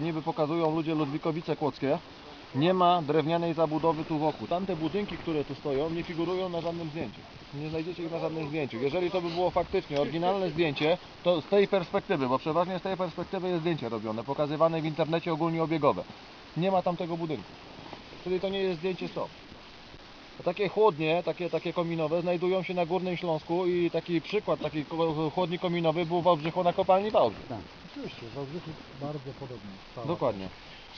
niby pokazują ludzie Ludwikowice Kłodzkie, nie ma drewnianej zabudowy tu wokół. Tamte budynki, które tu stoją, nie figurują na żadnym zdjęciu. Nie znajdziecie ich na żadnym zdjęciu. Jeżeli to by było faktycznie oryginalne zdjęcie, to z tej perspektywy, bo przeważnie z tej perspektywy jest zdjęcie robione, pokazywane w internecie ogólnie obiegowe. Nie ma tam tego budynku. Czyli to nie jest zdjęcie stop. A Takie chłodnie, takie, takie kominowe znajdują się na Górnym Śląsku i taki przykład, taki chłodni kominowy był w Wałbrzychu na kopalni Wałbrzych. Oczywiście, w Wałbrzychu bardzo podobnie. Cała. Dokładnie.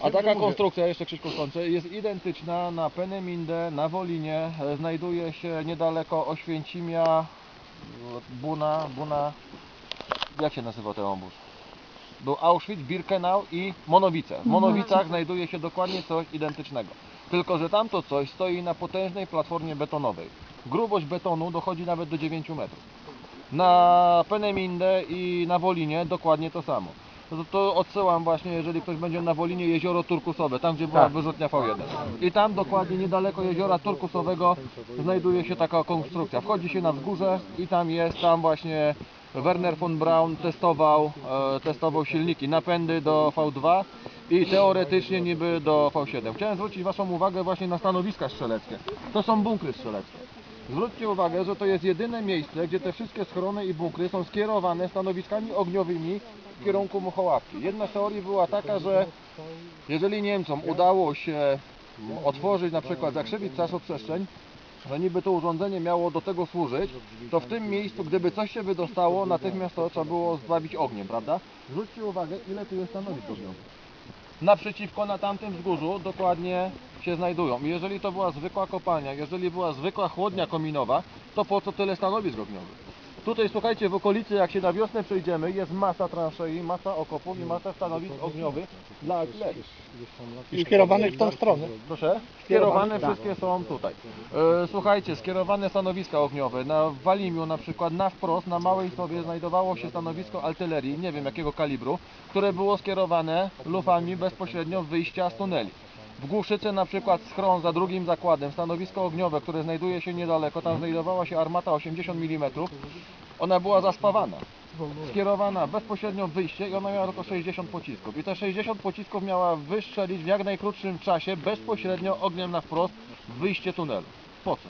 A taka mówię- konstrukcja, jeszcze Krzyszku skończę, jest identyczna na Penemindę, na Wolinie, e, znajduje się niedaleko Oświęcimia, Buna, Buna, jak się nazywał ten obóz? Był Auschwitz, Birkenau i Monowice. W Monowicach znajduje się dokładnie coś identycznego. Tylko, że tamto coś stoi na potężnej platformie betonowej. Grubość betonu dochodzi nawet do 9 metrów. Na Penemindę i na Wolinie dokładnie to samo. No To, to odsyłam właśnie, jeżeli ktoś będzie na Wolinie, jezioro Turkusowe, tam gdzie była Tak. wyrzutnia V1. I tam dokładnie niedaleko jeziora Turkusowego znajduje się taka konstrukcja. Wchodzi się na wzgórze i tam jest, tam właśnie Werner von Braun testował, e, testował silniki, napędy do V2 i teoretycznie niby do V7. Chciałem zwrócić Waszą uwagę właśnie na stanowiska strzeleckie. To są bunkry strzeleckie. Zwróćcie uwagę, że to jest jedyne miejsce, gdzie te wszystkie schrony i bunkry są skierowane stanowiskami ogniowymi w kierunku Muchołapki. Jedna z teorii była taka, że jeżeli Niemcom udało się otworzyć, na przykład zakrzywić czasoprzestrzeń, że niby to urządzenie miało do tego służyć, to w tym miejscu, gdyby coś się wydostało, natychmiast to trzeba było zbawić ogniem, prawda? Zwróćcie uwagę, ile tu jest stanowisk ogniowych. Naprzeciwko na tamtym wzgórzu dokładnie się znajdują. I jeżeli to była zwykła kopalnia, jeżeli była zwykła chłodnia kominowa, to po co tyle stanowisk ogniowych? Tutaj słuchajcie, w okolicy jak się na wiosnę przejdziemy, jest masa transzei, masa okopów i masa stanowisk ogniowych dla artylerii. I skierowanych w tą stronę. Proszę? Skierowane wszystkie są tutaj. E, słuchajcie, skierowane stanowiska ogniowe. Na Walimiu na przykład na wprost, na Małej Sowie znajdowało się stanowisko artylerii, nie wiem jakiego kalibru, które było skierowane lufami bezpośrednio wyjścia z tuneli. W Głuszycy na przykład schron za drugim zakładem, stanowisko ogniowe, które znajduje się niedaleko, tam znajdowała się armata 80 mm, ona była zaspawana skierowana bezpośrednio w wyjście i ona miała tylko 60 pocisków. I te 60 pocisków miała wystrzelić w jak najkrótszym czasie bezpośrednio ogniem na wprost w wyjście tunelu. Po co?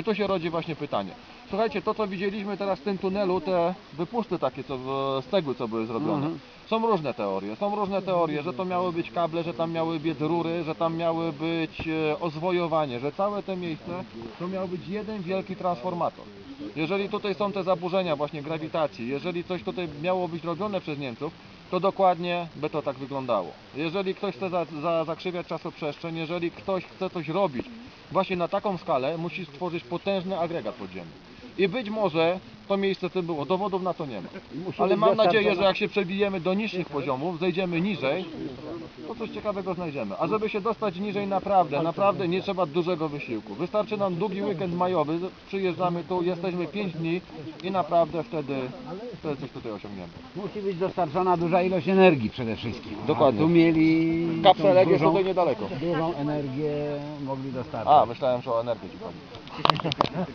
I tu się rodzi właśnie pytanie. Słuchajcie, to co widzieliśmy teraz w tym tunelu, te wypusty takie co w- z cegły co były zrobione. Są różne teorie. Są różne teorie, że to miały być kable, że tam miały być rury, że tam miały być e, ozwojowanie, że całe to miejsce to miał być jeden wielki transformator. Jeżeli tutaj są te zaburzenia właśnie grawitacji, jeżeli coś tutaj miało być robione przez Niemców, to dokładnie by to tak wyglądało. Jeżeli ktoś chce za, za, zakrzywiać czasoprzestrzeń, jeżeli ktoś chce coś robić właśnie na taką skalę, musi stworzyć potężny agregat podziemny. I być może to miejsce tym było, dowodów na to nie ma. Ale mam nadzieję, że jak się przebijemy do niższych poziomów, zejdziemy niżej, to coś ciekawego znajdziemy. A żeby się dostać niżej naprawdę, naprawdę nie trzeba dużego wysiłku. Wystarczy nam długi weekend majowy, przyjeżdżamy tu, jesteśmy 5 dni i naprawdę wtedy, wtedy coś tutaj osiągniemy. Musi być dostarczona duża ilość energii przede wszystkim. Dokładnie. A tu mieli Kapselek jest tutaj niedaleko. dużą energię mogli dostarczyć. A, myślałem, że o energię ci chodzi.